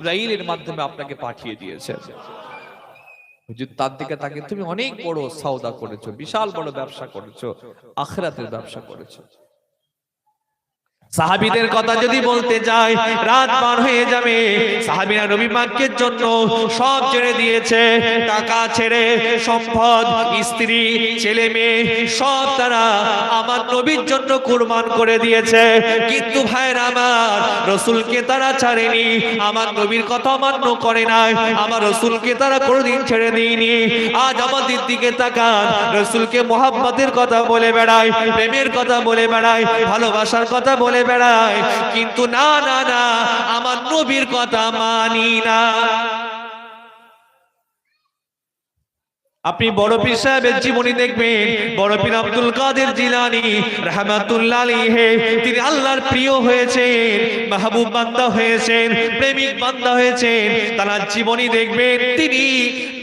জিব্রাইলের মাধ্যমে আপনাকে পাঠিয়ে দিয়েছে। হুজুর তার দিকে তাকে তুমি অনেক বড় সওদা করেছ, বিশাল বড় ব্যবসা করেছ, আখরাতের ব্যবসা করেছ। সাহাবিদের কথা যদি বলতে যাই, রাত পার হয়ে যাবে। সাহাবিরা নবী পাকের জন্য সব ছেড়ে দিয়েছে। টাকা ছেড়ে, সম্পদ, স্ত্রী, ছেলে মেয়ে, সব তারা আমার নবীর জন্য কুরবান করে দিয়েছে। কিন্তু ভাইয়ের আমার রসুলকে তারা ছাড়েনি। আমার নবীর কথা মান্য করে নাই। আমার রসুলকে তারা কোনোদিন ছেড়ে দিইনি। আজ আমাদের দিকে তাকান। রসুলকে মোহাম্মতের কথা বলে বেড়ায়, প্রেমের কথা বলে বেড়ায়, ভালোবাসার কথা বলে বেড়ায়। কিন্তু না না না আমার নবীর কথা মানি না। আপনি বড় পীর সাহেবের জীবনী দেখবেন, বড় পীর আব্দুল কাদের জিলানি রহমাতুল্লাহ তিনি আল্লাহর প্রিয় হয়েছেন, মাহবুব বান্দা হয়েছেন, প্রেমিক বান্দা হয়েছেন, তার জীবনী দেখবেন, তিনি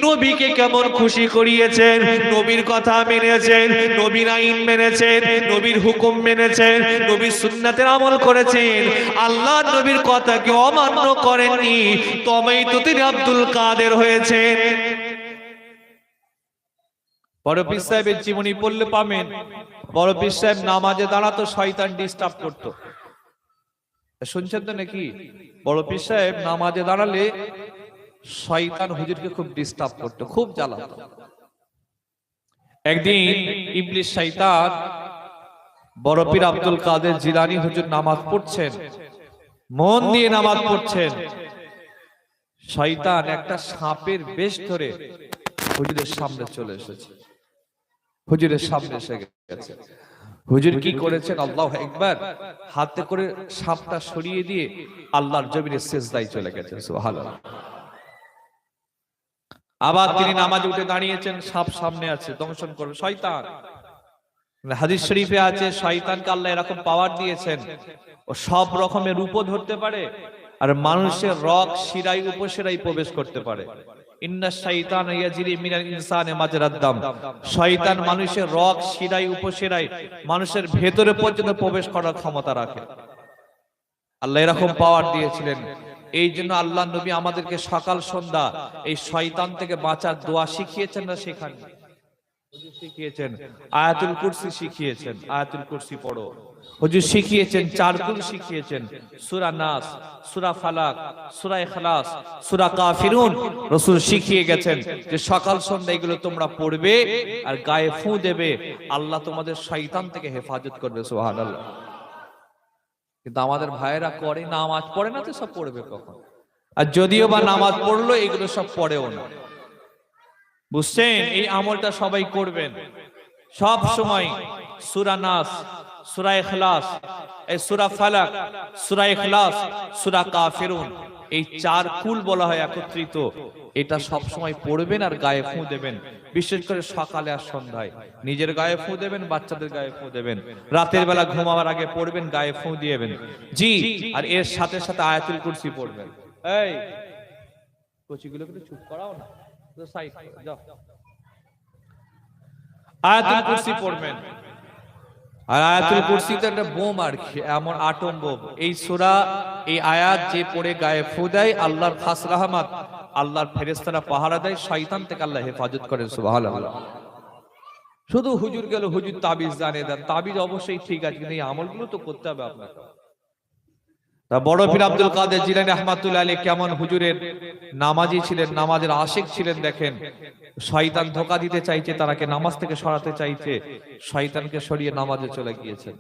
নবীকে কেমন খুশি করিয়েছেন, নবীর কথা মেনেছেন, নবীর আইন মেনেছেন, নবীর হুকুম মেনেছেন, নবীর সুন্নাতের আমল করেছেন, আল্লাহ নবীর কথাকে অমান্য করেননি, তবেই তো তিনি আব্দুল কাদের হয়েছেন। বড় পীর সাহেবের জীবনী পড়লে পাবেন। বড় পীর সাহেব নামাজে দাঁড়াতো শয়তান ডিস্টার্ব করতো। শুনছেন তো নাকি? বড় পীর সাহেব নামাজে দাঁড়ালে শয়তান হুজুরকে খুব ডিস্টার্ব করতো খুব জ্বালাতো। একদিন ইবলিশ শয়তান বড় পীর আব্দুল কাদের জিলানি হুজুর নামাজ পড়ছেন। মন দিয়ে নামাজ পড়ছেন। শয়তান একটা সাপের বেশ ধরে হুজুরের সামনে চলে এসেছে। হুজুরের সামনে এসে গেছে। হুজুর কি করেছেন? আল্লাহ একবার হাতে করে সাপটা সরিয়ে দিয়ে আল্লাহর জমিনে সেজদায় চলে গেছেন সুবহানাল্লাহ। আবার তিনি নামাজে উঠে দাঁড়িয়েছেন সাপ সামনে আছে দংশন করবে। শয়তান। হাদিস শরীফে আছে শয়তানকে আল্লাহ এরকম পাওয়ার দিয়েছেন। ও সব রকমের রূপও ধরতে পারে আর মানুষের রক শিরাই উপশিরাই প্রবেশ করতে পারে। ইন্না মানুষের মানুষের ভেতরে পর্যন্ত প্রবেশ করার ক্ষমতা রাখে। আল্লাহ এরকম পাওয়ার দিয়েছিলেন। এই জন্য আল্লাহ নবী আমাদেরকে সকাল সন্ধ্যা এই শয়তান থেকে বাঁচার দোয়া শিখিয়েছেন না হুজুর শিখিয়েছেন, আয়াতুল কুরসি শিখিয়েছেন, আয়াতুল কুরসি পড়ো। শিখিয়েছেন শিখিয়েছেন, সূরা নাস, সূরা ফালাক, সূরা ইখলাস, সূরা কাফিরুন। রাসূল শিখিয়ে গেছেন যে সকাল সন্ধ্যা এগুলো তোমরা পড়বে আর গায়ে ফু দেবে। আল্লাহ তোমাদের শয়তান থেকে হেফাজত করবে, সুবহানাল্লাহ। কিন্তু আমাদের ভাইয়েরা করে, নামাজ পড়ে না তো সব পড়বে কখন? আর যদিও বা নামাজ পড়ল, এগুলো সব পড়েও না। বুঝছেন? এই আমলটা সবাই করবেন। সব সময় সুরা নাস সুরা ইখলাস এই সুরা ফালাক সুরা ইখলাস সুরা কাফিরুন এই চার কুল বলা হয় একত্রিত। এটা সব সময় পড়বেন আর গায়ে ফু দেবেন। বিশেষ করে সকালে আর সন্ধ্যায়। নিজের গায়ে ফু দেবেন বাচ্চাদের গায়ে ফু দেবেন। রাতের বেলা ঘুমাবার আগে পড়বেন গায়ে ফু দিয়েবেন। জি আর এর সাথে সাথে আয়াতুল কুরসি পড়বেন। এই কচিগুলো একটু চুপ করাও না। সাইড যাও। আয়াতুল কুরসি পড়বেন। আর আয়াতুল কুরসি তো একটা বোম আর কি এমন আটম বোম। এই সূরা এই আয়াত যে পড়ে গায়ে ফু দেয় আল্লাহর খাস রহমত আল্লাহর ফেরেশতারা পাহারা দেয় শয়তান থেকে আল্লাহ হেফাজত করে সুবহানাল্লাহ। শুধু হুজুর গেল হুজুর তাবিজ জানিয়ে দেন। তাবিজ অবশ্যই ঠিক আছে কিন্তু এই আমলগুলো তো করতে হবে আপনাকে। তা বড় পীর আব্দুল কাদের জিলানী আহমাতুল্লাহ আলী কেমন হুজুরের নামাজি ছিলেন নামাজের আশিক ছিলেন দেখেন। শয়তান ধোকা দিতে চাইছে তারাকে নামাজ থেকে সরাতে চাইছে শয়তানকে সরিয়ে নামাজে চলে গিয়েছেন।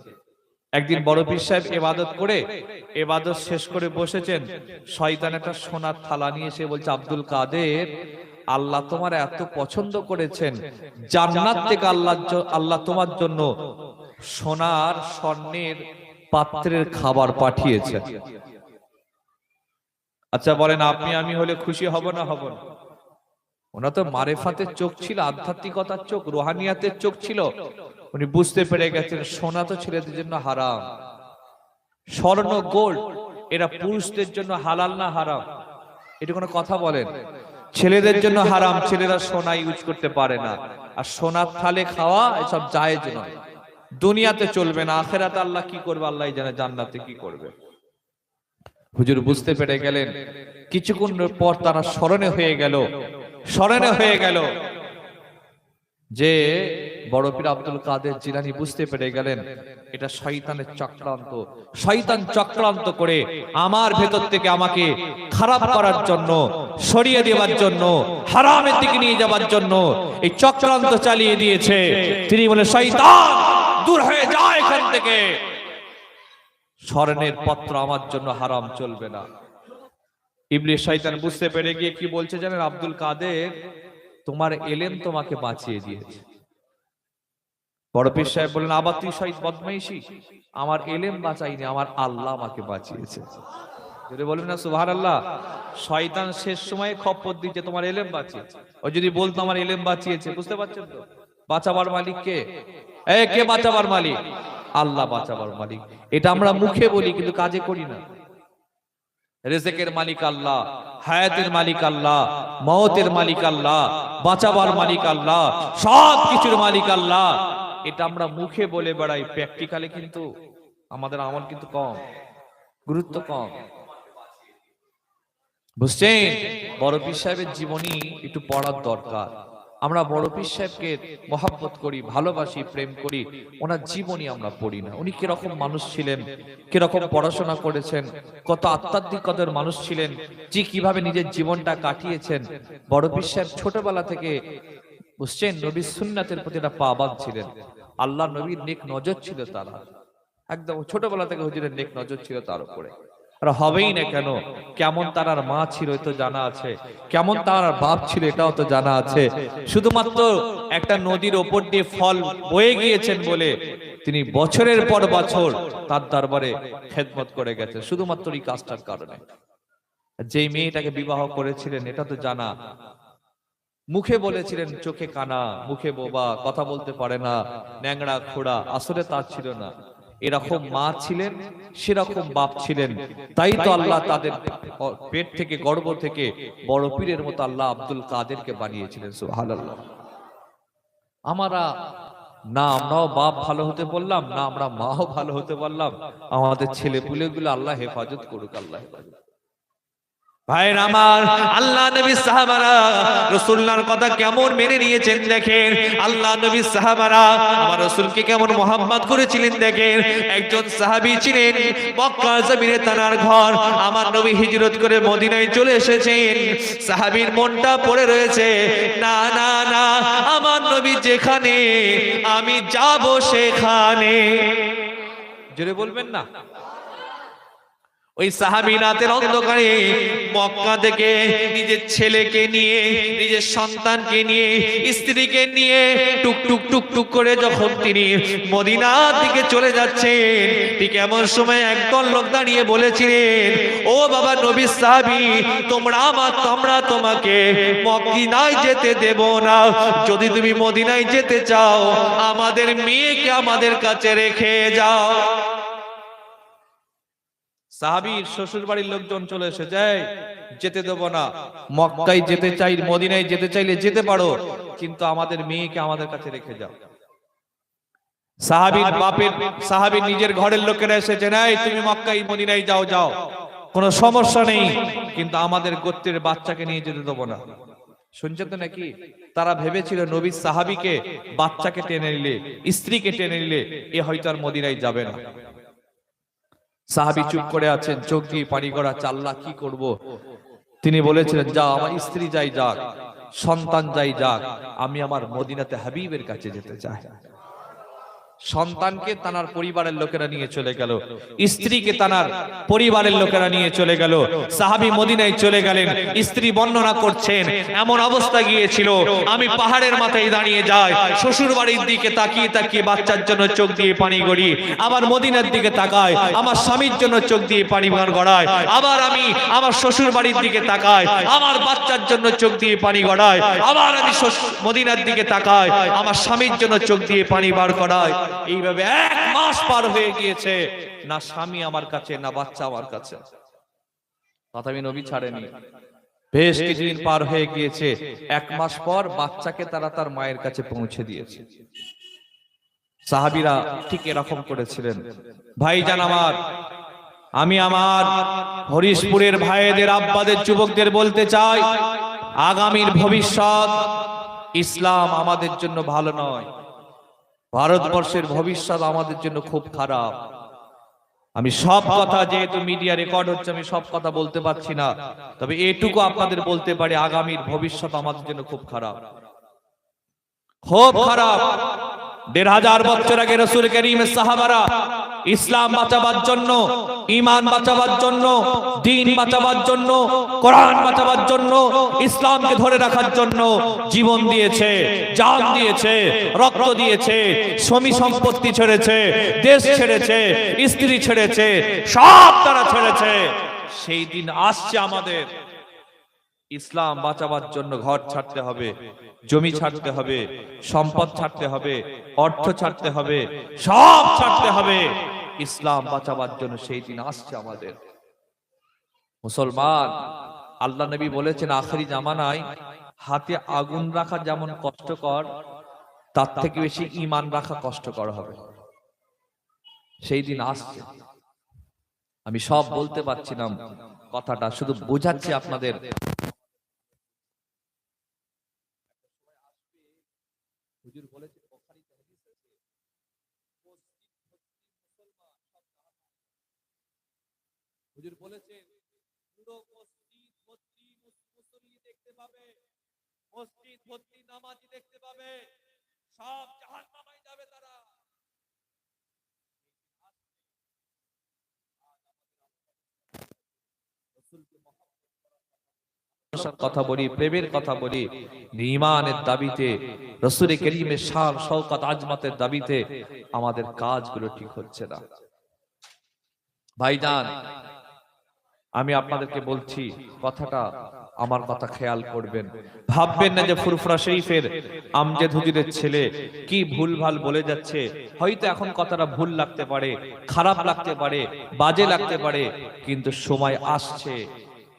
একদিন বড় পীর সাহেব এবাদত করে এবাদত শেষ করে বসেছেন। শয়তান একটা সোনার থালা নিয়ে এসে বলছে আব্দুল কাদের আল্লাহ তোমার এত পছন্দ করেছেন। জান্নাত থেকে আল্লাহ আল্লাহ তোমার জন্য সোনার স্বর্ণের পাত্রের খাবার পাঠিয়েছেন আচ্ছা বলেন, আপনি আমি হলে খুশি হব না হব না? ওনা তো মারেফাতের চোখ ছিল, আধ্যাত্মিকতার চোখ, রোহানিয়াতের চোখ ছিল। উনি বুঝতে পেরে গেছেন, সোনা তো ছেলেদের জন্য হারাম। স্বর্ণ, গোল্ড, এরা পুরুষদের জন্য হালাল না হারাম? এটা কোনো কথা বলেন? ছেলেদের জন্য হারাম, ছেলেরা সোনা ইউজ করতে পারে না। আর সোনার থালে খাওয়া এসব জায়েজ নয়। দুনিয়াতে চলবে না, আখেরাতে আল্লাহ কি করবে? আল্লাহ জানে জান্নাতে কি করবে। হুজুর বুঝতে পেরে গেলেন, কিছুক্ষণ পর তারা স্মরণে হয়ে গেল, স্মরণে হয়ে গেল যে বড় পীর আব্দুল কাদের জিলানি বুঝতে পেরে গেলেন, এটা শয়তানের চক্রান্ত। শয়তান চক্রান্ত করে আমার ভেতর থেকে আমাকে খারাপ করার জন্য, সরিয়ে দেওয়ার জন্য, হারামের দিকে নিয়ে যাওয়ার জন্য এই চক্রান্ত চালিয়ে দিয়েছে। তিনি বলে শয়তান! দূর হয়ে যায় এখান থেকে। স্মরণের পত্র আমার জন্য হারাম চলবে না। ইবলিশ শয়তান বুঝতে পেরে গিয়ে কি বলছে জানেন? আব্দুল কাদের তোমার এলেম তোমাকে বাঁচিয়ে দিয়েছে। বড় পীর সাহেব বললেন আবার তুই শহীদ বদমাইশি? আমার এলেম বাঁচাইনি আমার আল্লাহ আমাকে বাঁচিয়েছে। যদি বলবেন না সুভার আল্লাহ শয়তান শেষ সময়ে খপ্পর দিচ্ছে তোমার এলেম বাঁচিয়েছে। ও যদি বলতো আমার এলেম বাঁচিয়েছে বুঝতে পারছেন তো? বাঁচাবার মালিক কে এ কে বাঁচাবার মালিক? আল্লাহ বাঁচাবার মালিক। এটা আমরা মুখে বলি, কিন্তু কাজে করি না। রেজেকের মালিক আল্লাহ, হায়াতের মালিক আল্লাহ, মওতের মালিক আল্লাহ, বাঁচাবার মালিক আল্লাহ, সব কিছুর মালিক আল্লাহ। এটা আমরা মুখে বলে বেড়াই, প্র্যাকটিক্যালে কিন্তু আমাদের আমল কিন্তু কম, গুরুত্ব কম। বুঝছেন? বড় পীর সাহেবের জীবনী একটু পড়ার দরকার। আমরা বড় পীর সাহেবকে মহাব্বত করি, ভালোবাসি, প্রেম করি, ওনার জীবনী আমরা পড়ি না। উনি কীরকম মানুষ ছিলেন, কীরকম পড়াশোনা করেছেন, কত আত্মাত্মিকতার মানুষ ছিলেন, যে কীভাবে নিজের জীবনটা কাটিয়েছেন। বড় পীর সাহেব ছোটবেলা থেকে বুঝছেন নবীর সুন্নাতের প্রতি একটা পাবাদ ছিলেন। আল্লাহ নবীর নেক নজর ছিল তারা একদম ছোটবেলা থেকে হুজুরের নেক নজর ছিল তার উপরে। আর হবেই না কেন? কেমন তার আর মা ছিল তো জানা আছে। কেমন তার আর বাপ ছিল এটাও তো জানা আছে। শুধুমাত্র একটা নদীর ওপর দিয়ে ফল বয়ে গিয়েছেন বলে তিনি বছরের পর বছর তার দরবারে খেদমত করে গেছে শুধুমাত্র এই কাজটার কারণে। যেই মেয়েটাকে বিবাহ করেছিলেন এটা তো জানা। মুখে বলেছিলেন চোখে কানা মুখে বোবা কথা বলতে পারে না ন্যাংড়া খোড়া আসলে তার ছিল না। এরকম মা ছিলেন সেরকম বাপ ছিলেন। তাই তো আল্লাহ তাদের পেট থেকে গর্ব থেকে বড় পীরের মতো আল্লাহ আব্দুল কাদেরকে বানিয়েছিলেন সুহাল আমারা না আমরাও বাপ ভালো হতে বললাম না আমরা মাও ভালো হতে পারলাম আমাদের ছেলে পুলেগুলো আল্লাহ হেফাজত করুক আল্লাহ হেফাজত ভাইয়ের আমার আল্লাহ নবী সাহাবারা রসুল্লাহর কথা কেমন মেনে নিয়েছেন দেখেন? আল্লাহ নবী সাহাবারা আমার রসুলকে কেমন মোহাম্মদ করেছিলেন দেখেন? একজন সাহাবী ছিলেন মক্কা জমিনে তানার ঘর আমার নবী হিজরত করে মদিনায় চলে এসেছেন। সাহাবীর মনটা পড়ে রয়েছে না না না আমার নবী যেখানে আমি যাব সেখানে। জোরে বলবেন না? ওই সাহাবি রাতের অন্ধকারে মক্কা থেকে নিজের ছেলেকে নিয়ে, নিজের সন্তানকে নিয়ে, স্ত্রীকে নিয়ে টুক টুক টুক টুক করে যখন তিনি মদিনার দিকে চলে যাচ্ছেন, ঠিক এমন সময় একদল লোক দাঁড়িয়ে বলেছিলেন, ও বাবা নবী সাহাবি, তোমরা আমার তোমরা তোমাকে মদিনায় যেতে দেব না। যদি তুমি মদিনায় যেতে চাও, আমাদের মেয়েকে আমাদের কাছে রেখে যাও। সাহাবির শ্বশুর বাড়ির লোকজন চলে এসে যায় যেতে দেব না। মক্কায় যেতে চাই মদিনায় যেতে চাইলে যেতে পারো কিন্তু আমাদের মেয়েকে আমাদের কাছে রেখে যাও। সাহাবির বাপের সাহাবির নিজের ঘরের লোকেরা এসেছে নাই তুমি মক্কাই মদিনায় যাও যাও। কোনো সমস্যা নেই। কিন্তু আমাদের গোত্রের বাচ্চাকে নিয়ে যেতে দেবো না। শুনছেন তো নাকি? তারা ভেবেছিল নবী সাহাবিকে বাচ্চাকে টেনে নিলে স্ত্রীকে টেনে নিলে এ হয়তো আর মদিনায় যাবে না। সাহাবি চুপ করে আছেন চোখ দিয়ে পানি করা চাল্লা কি করব। তিনি বলেছিলেন যা আমার স্ত্রী যাই যাক সন্তান যাই যাক আমি আমার মদিনাতে হাবিবের কাছে যেতে চাই। সন্তানকে তানার পরিবারের লোকেরা নিয়ে চলে গেল। স্ত্রীকে তানার পরিবারের লোকেরা নিয়ে চলে গেল। সাহাবি মদিনায় চলে গেলেন। স্ত্রী বর্ণনা করছেন, এমন অবস্থা গিয়েছিল, আমি পাহাড়ের মাথায় দাঁড়িয়ে যাই শ্বশুর বাড়ির দিকে তাকিয়ে তাকিয়ে বাচ্চার জন্য চোখ দিয়ে পানি গড়ি, আবার মদিনার দিকে তাকায়, আমার স্বামীর জন্য চোখ দিয়ে পানি ভার গড়ায়, আবার আমি আমার শ্বশুর বাড়ির দিকে তাকাই আমার বাচ্চার জন্য চোখ দিয়ে পানি গড়ায়, আবার আমি মদিনার দিকে তাকাই আমার স্বামীর জন্য চোখ দিয়ে পানি বার করায়। এইভাবে এক মাস পার হয়ে গিয়েছে না স্বামী আমার কাছে না বাচ্চা আমার কাছে। তথাপি নবী ছাড়েনি। বেশ কিছুদিন পার হয়ে গিয়েছে এক মাস পর বাচ্চাকে তারা তার মায়ের কাছে পৌঁছে দিয়েছে। সাহাবিরা ঠিক এরকম করেছিলেন। ভাই ভাইজান আমার আমি আমার হরিশপুরের ভাইদের আব্বাদের যুবকদের বলতে চাই আগামীর ভবিষ্যৎ ইসলাম আমাদের জন্য ভালো নয়। ভারতবর্ষের ভবিষ্যৎ আমাদের জন্য খুব খারাপ। আমি সব কথা যেহেতু মিডিয়া রেকর্ড হচ্ছে, আমি সব কথা বলতে পারছি না। তবে এটুকু আপনাদের বলতে পারি, আগামীর ভবিষ্যৎ আমাদের জন্য খুব খারাপ। খুব খারাপ। দেড় হাজার বছর আগে রসুল করিম সাহাবারা ইসলাম বাঁচাবার জন্য ইমান বাঁচাবার জন্য, দিন বাঁচাবার জন্য, কোরআন বাঁচাবার জন্য, ইসলামকে ধরে রাখার জন্য জীবন দিয়েছে, জান দিয়েছে, রক্ত দিয়েছে শ্রমী সম্পত্তি ছেড়েছে, দেশ ছেড়েছে, স্ত্রী ছেড়েছে, সব তারা ছেড়েছে। সেই দিন আসছে আমাদের। ইসলাম বাঁচাবার জন্য ঘর ছাড়তে হবে, জমি ছাড়তে হবে, সম্পদ ছাড়তে হবে, অর্থ ছাড়তে হবে, সব ছাড়তে হবে। ইসলাম বাঁচাবার জন্য সেই দিন আসছে আমাদের। মুসলমান, আল্লাহ নবী বলেছেন, আখেরি জামানায় হাতে আগুন রাখা যেমন কষ্টকর, তার থেকে বেশি ইমান রাখা কষ্টকর হবে। সেই দিন আসছে। আমি সব বলতে পারছিলাম, কথাটা শুধু বোঝাচ্ছি আপনাদের। হুজুর বলেছেন বখারিতে হাদিস আছে। মসজিদ ভর্তি মুসলমান, সব। হুজুর বলেছেন, পুরো মসজিদ ভর্তি মুসল্লি দেখতে পাবে। মসজিদ ভর্তি নামাজি দেখতে পাবে। সব যাবে তারা। কথা বলি, প্রেমের কথা বলি ইমানের দাবিতে শওকাত আজমাতের দাবিতে আমাদের কাজগুলো ঠিক হচ্ছে না। ভাইজান, আমি আপনাদেরকে বলছি, কথাটা আমার কথা খেয়াল করবেন। ভাববেন না যে ফুরফুরা শরীফের আমজেদ হুজুরের ছেলে কি ভুল ভালো বলে যাচ্ছে, হয়তো এখন কথাটা ভুল লাগতে পারে, খারাপ লাগতে পারে, বাজে লাগতে পারে, কিন্তু সময় আসছে।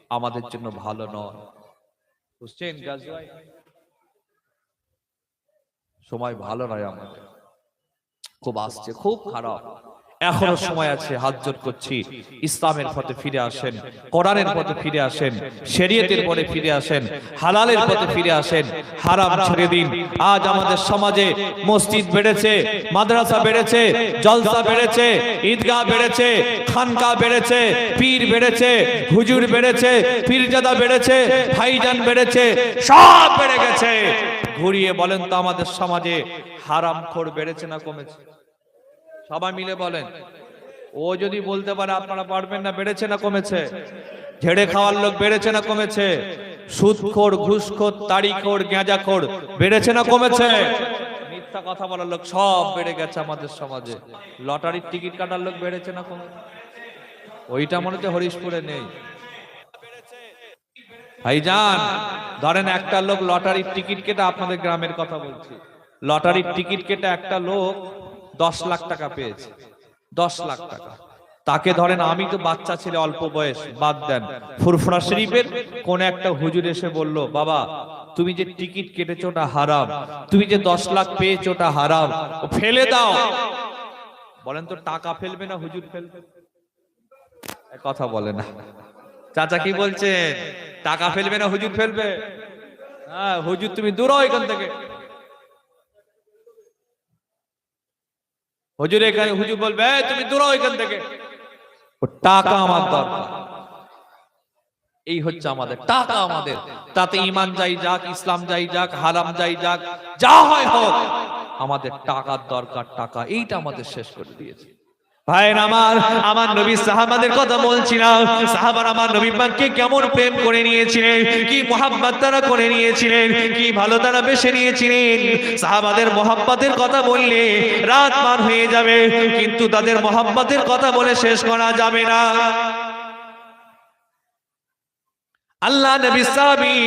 আমাদের জন্য ভালো নয়। বুঝছেন গাজওয়াই। সময় ভালো নয় আমাদের। খুব আসছে খুব খারাপ। এখনও সময় আছে, হাত জোর করছি। ইসলামের পথে ফিরে আসেন, কোরআনের পথে ফিরে আসেন, শরীয়তের পথে ফিরে আসেন, হালালের পথে ফিরে আসেন, হারাম ছেড়ে দিন। আজ আমাদের সমাজে মসজিদ বেড়েছে, মাদ্রাসা বেড়েছে, জলসা বেড়েছে, ঈদগাহ বেড়েছে খানকা বেড়েছে, পীর বেড়েছে, হুজুর বেড়েছে, পীরজাদা বেড়েছে, ভাইজান বেড়েছে, সব বেড়ে গেছে। ঘুরিয়ে বলেন তো আমাদের সমাজে হারাম খোর বেড়েছে না কমেছে? সবাই মিলে বলেন ও যদি বলতে পারে আপনারা পারবেন না বেড়েছে না কমেছে? ঝেড়ে খাওয়ার লোক বেড়েছে না কমেছে? সুদখোর ঘুষখোর তাড়িখোর গেঁজাখোর বেড়েছে না কমেছে? মিথ্যা কথা বলার লোক সব বেড়ে গেছে আমাদের সমাজে। লটারির টিকিট কাটার লোক বেড়েছে না কমেছে ওইটা মনে হচ্ছে হরিশপুরে নেই। ভাইজান ধরেন একটা লোক লটারির টিকিট কেটে আপনাদের গ্রামের কথা বলছি। লটারির টিকিট কেটে একটা লোক দশ লাখ টাকা পেয়েছে। দশ লাখ টাকা। তাকে ধরেন, আমি তো বাচ্চা ছেলে, অল্প বয়স, বাদ দেন। ফুরফুরা শরীফের কোন একটা হুজুর এসে বলল, বাবা, তুমি যে টিকিট কেটেছ ওটা হারাম। তুমি যে দশ লাখ পেয়েছ ওটা হারাম। ফেলে দাও। বলেন তো, টাকা ফেলবে না হুজুর ফেলবে? কথা বলে না। চাচা কি বলছেন? টাকা ফেলবে না হুজুর ফেলবে? হ্যাঁ হুজুর তুমি দূর এখান থেকে। হুজুর এখানে, হুজুর বলবে তুমি দূরাও এখান থেকে। টাকা আমার দরকার। এই হচ্ছে আমাদের, টাকা আমাদের। তাতে ইমান যাই যাক, ইসলাম যাই যাক, হারাম যাই যাক, যা হয় হোক, আমাদের টাকার দরকার, টাকা। এইটা আমাদের শেষ করে দিয়েছে। ভাই আমার আমার নবী সাহাবাদের কথা বলছিলাম সাহাবার আমার নবী পাককে কেমন প্রেম করে নিয়েছিলেন, কি মোহাম্মত তারা করে নিয়েছিলেন, কি ভালো তারা বেছে নিয়েছিলেন। সাহাবাদের মোহাম্মতের কথা বললে রাত পার হয়ে যাবে, কিন্তু তাদের মোহাম্মতের কথা বলে শেষ করা যাবে না। আল্লাহ নবী সাহাবী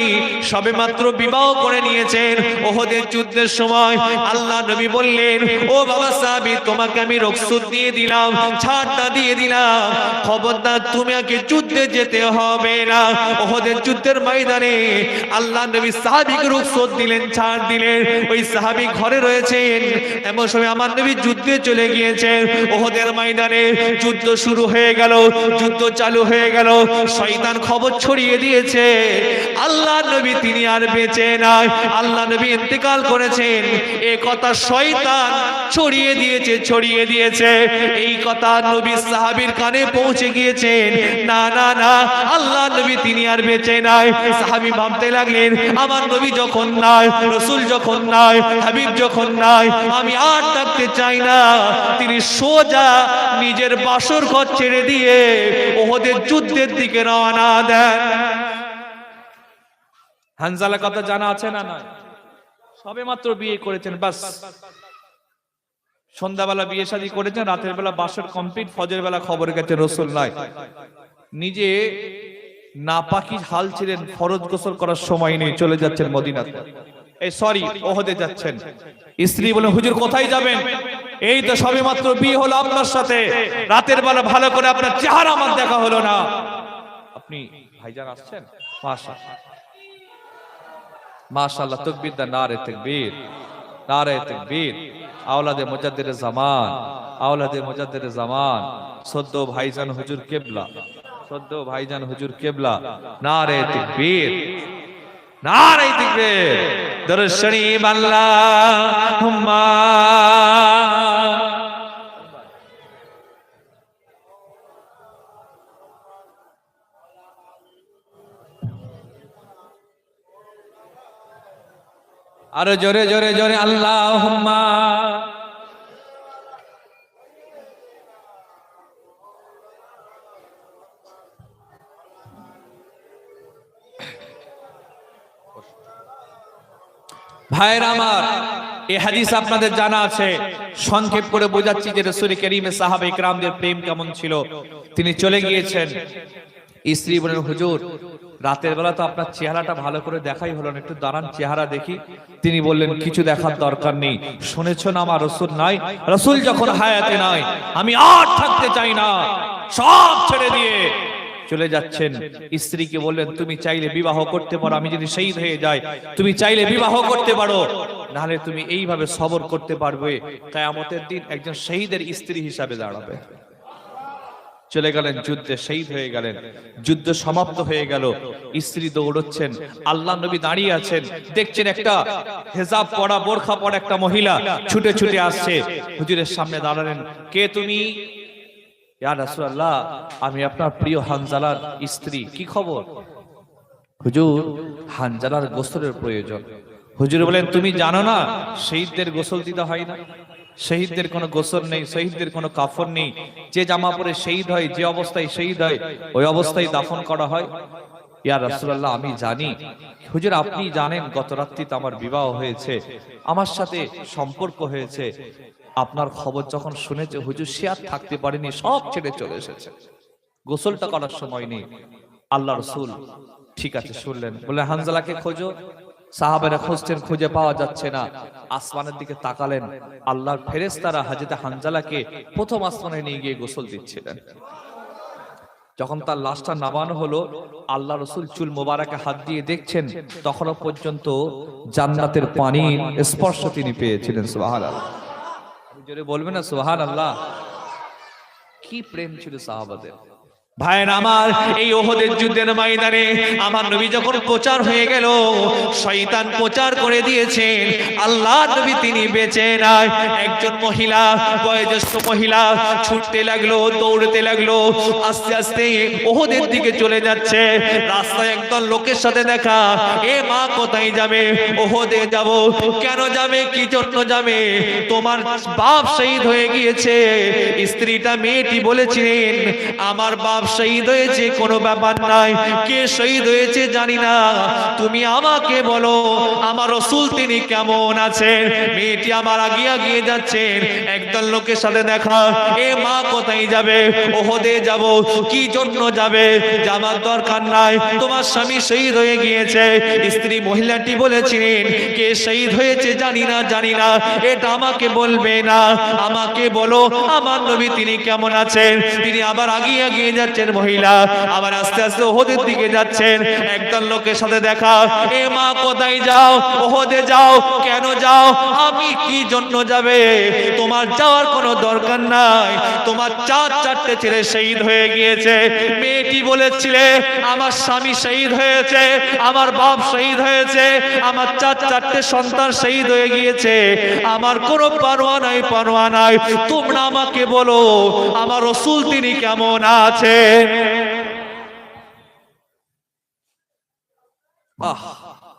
সবে মাত্র বিবাহ করে নিয়েছেন ওহদের যুদ্ধের সময়। আল্লাহ নবী বললেন, ও বাবা সাহাবী, তোমাকে আমি রক্সুদ দিয়ে দিলাম, ছাড়টা দিয়ে দিলাম। খবরদার তুমি আগে যুদ্ধে যেতে হবে না। ওহদের যুদ্ধের ময়দানে আল্লাহ নবী সাহাবীকে রক্সুদ দিলেন, ছাড় দিলেন। ওই সাহাবী ঘরে রয়েছেন। এমন সময় আমার নবী যুদ্ধে চলে গিয়েছেন। ওহদের ময়দানে যুদ্ধ শুরু হয়ে গেল, যুদ্ধ চালু হয়ে গেল। শয়তান খবর ছড়িয়ে দিয়েছে। আল্লাহ নবী তিনি আর বেঁচে নাই। আল্লাহ নবী ইন্তেকাল করেছেন। এ কথা শয়তান ছড়িয়ে দিয়েছে ছড়িয়ে দিয়েছে। এই কথা নবী সাহাবীর কানে পৌঁছে গিয়েছেন। না না না, আল্লাহ নবী তিনি আর বেঁচে নাই। সাহাবী ভাবতে লাগলেন, আমার নবী যখন নাই, রসুল যখন নাই, হাবিব যখন নাই, আমি আর থাকতে চাই না। তিনি সোজা নিজের বাসর ঘর ছেড়ে দিয়ে ওহদের যুদ্ধের দিকে রওনা দেন। হানজালা কথা জানা আছে না না সবে মাত্র বিয়ে করেছেন, বাস। সন্ধ্যাবেলা বিয়ে শাদী করেছেন, রাতের বেলা বাসর কমপ্লিট ফজের বেলা খবর গেছে রসুল নাই। নিজে না নাপাকি হাল ছিলেন, ফরজ গোসল করার সময় নেই চলে যাচ্ছেন মদিনাতে। এই সরি, ওহদে যাচ্ছেন। স্ত্রী বলে, হুজুর, কোথায় যাবেন? এই তো সবে মাত্র বিয়ে হলো আপনার সাথে। রাতের বেলা ভালো করে আপনার চেহারা আমার দেখা হলো না। আপনি ভাইজান আসছেন? মাশা মাশাআল্লাহ, তকবীর দা নারে তকবীর নারে তকবীর। আওলাদে মুজাদ্দিদ জামান, আওলাদে মুজাদ্দিদ জামান। সদ্য ভাইজান হুজুর কেবলা, সদ্য ভাইজান হুজুর কেবলা, নারে তকবীর নারে তকবীর। দরশনি মাল্লা আল্লাহুম্মা আরও জোরে জোরে জোরে আল্লাহ ভাইয়ের আমার এই হাদিস আপনাদের জানা আছে। সংক্ষেপ করে বোঝাচ্ছি যে রসুল করিমে সাহাব ইকরামদের প্রেম কেমন ছিল। তিনি চলে গিয়েছেন স্ত্রী বলেন হুজুর। রাতের বেলা তো আপনার চেহারাটা ভালো করে দেখাই হলো একটু দাঁড়ান, চেহারা দেখি। তিনি বললেন, কিছু দেখার দরকার নেই। শুনেছ না আমার রসুল নাই? রসুল যখন হায়াতে নাই, আমি আর থাকতে চাই না। সব ছেড়ে দিয়ে চলে যাচ্ছেন। স্ত্রীকে বললেন, তুমি চাইলে বিবাহ করতে পারো, আমি যদি শহীদ হয়ে যাই, তুমি চাইলে বিবাহ করতে পারো। নাহলে তুমি এইভাবে সবর করতে পারবে। কেয়ামতের দিন একজন শহীদের স্ত্রী হিসাবে দাঁড়াবে। চলে গেলেন, যুদ্ধে শহীদ হয়ে গেলেন, যুদ্ধ সমাপ্ত হয়ে গেল। স্ত্রী দৌড়চ্ছেন, আল্লাহ নবী দাঁড়িয়ে আছেন। দেখছেন একটা হেজাব পড়া বোরখা পড়া একটা মহিলা ছুটে ছুটে আসছে। হুজুরের সামনে দাঁড়ালেন, কে তুমি? আমি আপনার প্রিয় হানজালার স্ত্রী। কি খবর? হুজুর, হানজালার গোসলের প্রয়োজন। হুজুর বলেন, তুমি জানো না, শহীদদের গোসল দিতে হয় না? শহীদদের কোনো গোসল নেই, শহীদদের কোনো কাফন নেই। যে জামা পরে শহীদ হয়, যে অবস্থায় শহীদ হয়, ওই অবস্থায় দাফন করা হয়। ইয়া রাসূলুল্লাহ, আমি জানি। হুজুর, আপনি জানেন, গত রাত্রিতে আমার বিবাহ হয়েছে। আমার সাথে সম্পর্ক হয়েছে। আপনার খবর যখন শুনেছে, হুজুর, সে আর থাকতে পারেনি, সব ছেড়ে চলে এসেছে। গোসলটা করার সময় নেই। আল্লাহ রসুল, ঠিক আছে, শুনলেন। বলে হানজালাকে খোঁজো। সাহাবেরা খুঁজছেন খুঁজে পাওয়া যাচ্ছে না। আসমানের দিকে তাকালেন। আল্লাহর ফেরেস্তারা হাজিতে হানজালাকে প্রথম আসমানে নিয়ে গিয়ে গোসল দিচ্ছিলেন। যখন তার লাশটা নামানো হলো, আল্লাহ রসুল চুল মোবারকে হাত দিয়ে দেখছেন, তখনও পর্যন্ত জান্নাতের পানি স্পর্শ তিনি পেয়েছিলেন সুহান আল্লাহ বলবেন না সুহান আল্লাহ কি প্রেম ছিল সাহাবাদের। ভাইয়ের আমার, এই ওহদের যুদ্ধের ময়দানে আমার নবী যখন প্রচার হয়ে গেল, শয়তান প্রচার করে দিয়েছেন আল্লাহ নবী তিনি বেঁচে নাই। একজন মহিলা, বয়োজ্যেষ্ঠ মহিলা ছুটতে লাগল, দৌড়তে লাগল, আস্তে আস্তে ওহদের দিকে চলে যাচ্ছে। রাস্তায় একদল লোকের সাথে দেখা, এ মা, কোথায় যাবে? ওহদে যাব। কেন যাবে? কি জন্য যাবে? তোমার বাপ শহীদ হয়ে গিয়েছে। স্ত্রীটা মেয়েটি বলেছিলেন, আমার বাপ শহীদ হয়েছে, কোনো ব্যাপার নাই। কে শহীদ হয়েছে জানি না। তুমি আমাকে বলো, আমার রসুল তিনি কেমন আছেন? মেয়েটি আমার আগিয়ে আগিয়ে যাচ্ছেন। একদল লোকের সাথে দেখা, এ মা কোথায় যাবে? ওহদে যাব, কি জন্য যাবে? যাবার দরকার নাই। তোমার স্বামী শহীদ হয়ে গিয়েছে। স্ত্রী মহিলাটি বলেছিলেন, কে শহীদ হয়েছে জানি না জানি না। এটা আমাকে বলবে না। আমাকে বলো, আমার নবী তিনি কেমন আছেন? তিনি আবার আগিয়ে আগিয়ে যাচ্ছেন। মহিলা, আবার আস্তে আস্তে ওহদের দিকে যাচ্ছেন। একদল লোকের সাথে দেখা, এ মা, কোথায় যাও? ওহদে যাও, কেন যাও? আমি কি জন্য যাবে? তোমার যাওয়ার কোনো দরকার নাই। তোমার চার, চারটে ছেলে শহীদ হয়ে গিয়েছে। মেয়েটি বলেছিলে, আমার স্বামী শহীদ হয়েছে, আমার বাপ শহীদ হয়েছে, আমার চার, চারটে সন্তান শহীদ হয়ে গিয়েছে। আমার কোনো পারোয়া নাই পারোয়া নাই। তোমরা আমাকে বলো, আমার রসুল তিনি কেমন আছে?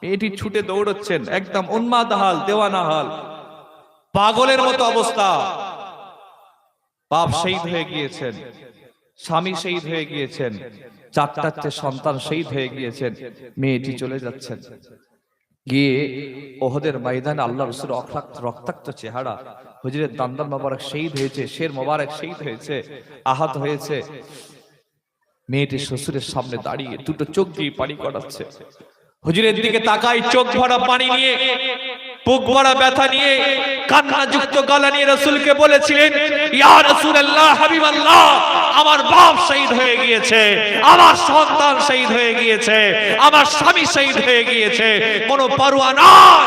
মেয়েটি ছুটে দৌড়চ্ছেন একদম উন্মাদ হাল, দেওয়ানা হাল। পাগলের মতো অবস্থা। বাপ শহীদ হয়ে গিয়েছেন, স্বামী শহীদ হয়ে গিয়েছেন চার চারটে সন্তান শহীদ হয়ে গিয়েছেন, মেয়েটি চলে যাচ্ছেন। গিয়ে ওহদের ময়দানে আল্লাহ রসুল রক্তাক্ত রক্তাক্ত চেহারা, হুজুরের দান্দান মোবারক শহীদ হয়েছে, শের মোবারক শহীদ হয়েছে, আহত হয়েছে। মেয়েটি শ্বশুরের সামনে দাঁড়িয়ে দুটো চোখ দিয়ে পানি করাচ্ছে। হুজুরের দিকে তাকাই চোখ ভরা পানি নিয়ে বুক ভরা ব্যথা নিয়ে কান্না যুক্ত গলা নিয়ে রসুলকে বলেছিলেন ইয়া রাসূলুল্লাহ হাবিবাল্লাহ আমার বাপ শহীদ হয়ে গিয়েছে আমার সন্তান শহীদ হয়ে গিয়েছে আমার স্বামী শহীদ হয়ে গিয়েছে কোনো পরোয়া নাই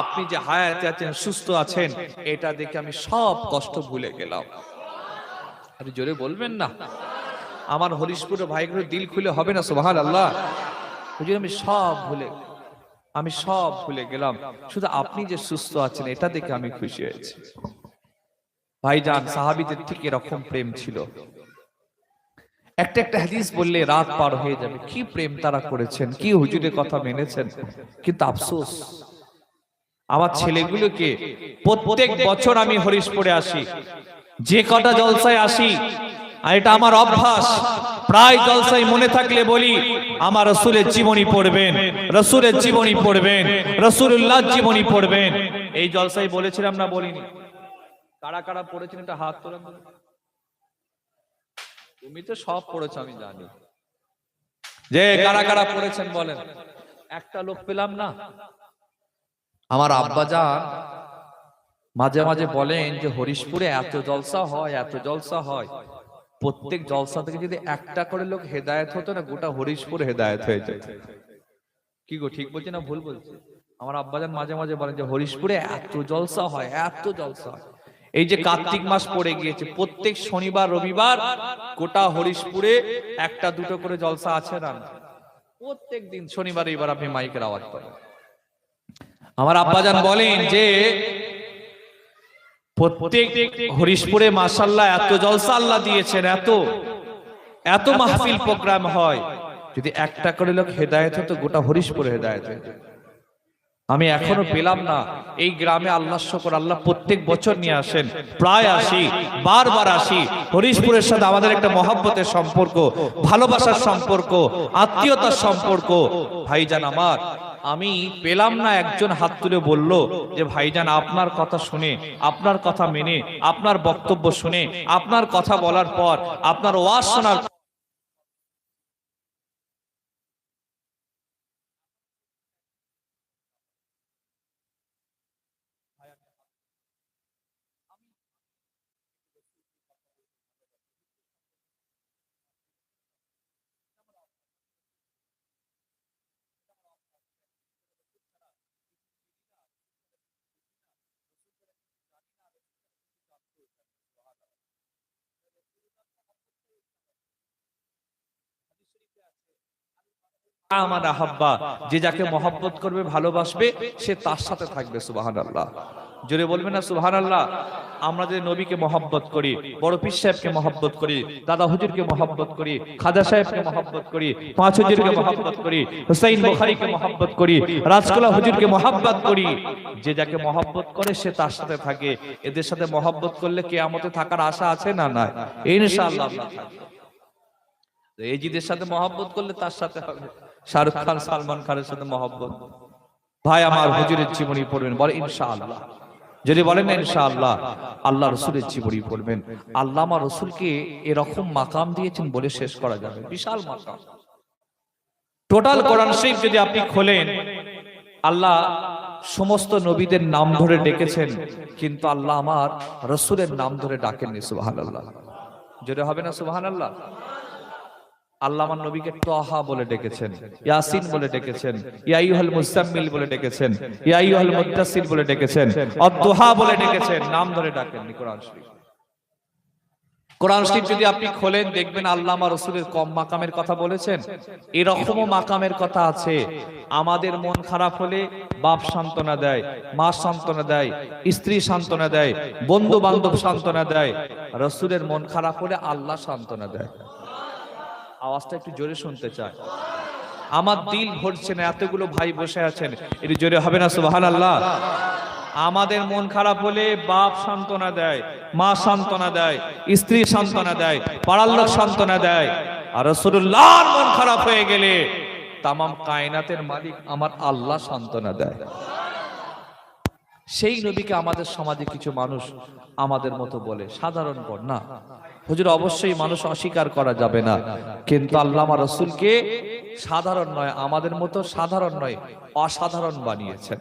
আপনি যে হায়াতে আছেন সুস্থ আছেন এটা দেখে আমি সব কষ্ট ভুলে গেলাম। আরে জোরে বলবেন না। আমার হরিশপুরের ভাইগুলো দিল খুলে হবে না সোহান আল্লাহ আমি সব ভুলে, আমি সব ভুলে গেলাম। শুধু আপনি যে সুস্থ আছেন, এটা দেখে আমি খুশি হয়েছি। ভাইজান, সাহাবিদের ঠিক এরকম প্রেম ছিল। একটা একটা হাদিস বললে রাত পার হয়ে যাবে। কি প্রেম তারা করেছেন? কি হুজুরের কথা মেনেছেন? কিন্তু আফসোস। আমার ছেলেগুলোকে প্রত্যেক বছর আমি হরিশপুরে আসি। যে কটা জলসায় আসি আর এটা আমার অভ্যাস। প্রায় জলসাই মনে থাকলে বলি, আমার রসুলের জীবনী পড়বেন, রসুলের জীবনী পড়বেন রসুল্লাহ জীবনী পড়বেন। এই জলসাই বলেছিলাম না বলিনি। কারা কারা পড়েছেন এটা হাত তোলেন তুমি তো সব পড়েছো, আমি জানি। যে কারা কারা পড়েছেন বলেন। একটা লোক পেলাম না। আমার আব্বা যান মাঝে মাঝে বলেন যে, হরিশপুরে এত জলসা হয়, এত জলসা হয়। প্রত্যেক জলসা থেকে যদি একটা করে লোক হেদায়েত হতো না, গোটা হরিশপুর হেদায়েত হয়ে যেত। কি গো, ঠিক বলছি না ভুল বলছি? আমার আব্বাজান মাঝে মাঝে বলেন যে, হরিশপুরে এত জলসা হয়, এত জলসা হয়। এই যে কার্তিক মাস পড়ে গিয়েছে, প্রত্যেক শনিবার, রবিবার গোটা হরিশপুরে একটা, দুটো করে জলসা আছে না? প্রত্যেক দিন শনিবার এবার আপনি মাইকের আওয়াজ পাবেন। আমার আব্বাজান বলেন যে প্রত্যেক হরিশপুরে মাসাল্লাহ এত জলসা আল্লাহ দিয়েছেন, এত। এত মাহফিল প্রোগ্রাম হয়। যদি একটা করে লোক হেদায়ত হতো, গোটা হরিশপুরে হেদায়ত হতো। আমি এখনও পেলাম না। এই গ্রামে আল্লাহ শকর, আল্লাহ প্রত্যেক বছর নিয়ে আসেন। প্রায় আসি, বারবার আসি। হরিশপুরের সাথে আমাদের একটা মহাব্বতের সম্পর্ক, ভালোবাসার সম্পর্ক, আত্মীয়তার সম্পর্ক। ভাইজান আমার, আমি পেলাম না একজন হাত তুলে বলল যে, ভাইজান, আপনার কথা শুনে, আপনার কথা মেনে, আপনার বক্তব্য শুনে, আপনার কথা বলার পর, আপনার ওয়াজ শোনার আমার আহাব্বা, যে যাকে মহব্বত করবে, ভালোবাসবে, সে তার সাথে থাকবে সুবাহান আল্লাহ জোরে বলবে না সুবাহান আল্লাহ আমরা যে নবীকে মহব্বত করি, বড় পীর সাহেবকে মহব্বত করি, দাদা হুজুরকে মহব্বত করি, খাজা সাহেবকে মহব্বত করি, পাঁচ হুজুরকে মহব্বত করি, হুসাইন বুখারীকে মহব্বত করি, রাজকোলা হুজুরকে মহব্বত করি, যে যাকে মহব্বত করে, সে তার সাথে থাকে। এদের সাথে মহব্বত করলে কেয়ামতে থাকার আশা আছে না না ইনশাআল্লাহ এই জিদের সাথে মহব্বত করলে তার সাথে হবে। শাহরুখ খান সালমান খানের সাথে মহব্বত। ভাই, আমার হুজুরের জীবনী পড়বেন, বলে ইনশাআল্লাহ। যদি বলেন না ইনশাআল্লাহ, আল্লাহ রসুলের জীবনী পড়বেন। আল্লাহ আমার রসুলকে এরকম মাকাম দিয়েছেন বলে শেষ করা যাবে বিশাল মাকাম। টোটাল কোরআন শরীফ যদি আপনি খোলেন, আল্লাহ সমস্ত নবীদের নাম ধরে ডেকেছেন, কিন্তু আল্লাহ আমার রসুলের নাম ধরে ডাকেননি সুবাহান আল্লাহ যদি হবে না সুবাহান আল্লাহ আল্লাহ নবীকে তহা বলে ডেকেছেন, ইয়াসিন বলে ডেকেছেন মুসাম্মিল বলে ডেকেছেন বলে ডেকেছেন বলে ডেকেছেন, নাম ধরে কোরআন কোরআন শরীফ যদি আপনি খোলেন, দেখবেন আল্লাহ আমার রসুলের কম মাকামের কথা বলেছেন, এরকমও মাকামের কথা আছে। আমাদের মন খারাপ হলে বাপ সান্ত্বনা দেয়, মা সান্ত্বনা দেয়, স্ত্রী সান্ত্বনা দেয় বন্ধু বান্ধব সান্ত্বনা দেয়। রসুলের মন খারাপ হলে আল্লাহ সান্ত্বনা দেয়। আওয়াজটা একটু জোরে শুনতে চায়। আমার দিল ভরছে না, এতগুলো ভাই বসে আছেন। একটু জোরে হবে না সুবাহান আল্লাহ আমাদের মন খারাপ হলে বাপ সান্ত্বনা দেয়, মা সান্ত্বনা দেয়, স্ত্রী সান্ত্বনা দেয়, পাড়ার লোক সান্ত্বনা দেয়। আর রসুল্লাহর মন খারাপ হয়ে গেলে তামাম কায়নাতের মালিক আমার আল্লাহ সান্ত্বনা দেয়। সেই নবীকে আমাদের সমাজে কিছু মানুষ আমাদের মতো বলে, সাধারণ পর না হুজুর, অবশ্যই মানুষ অস্বীকার করা যাবে না। কিন্তু আল্লাহ আমার রসুলকে সাধারণ নয়, আমাদের মতো সাধারণ নয়, অসাধারণ বানিয়েছেন।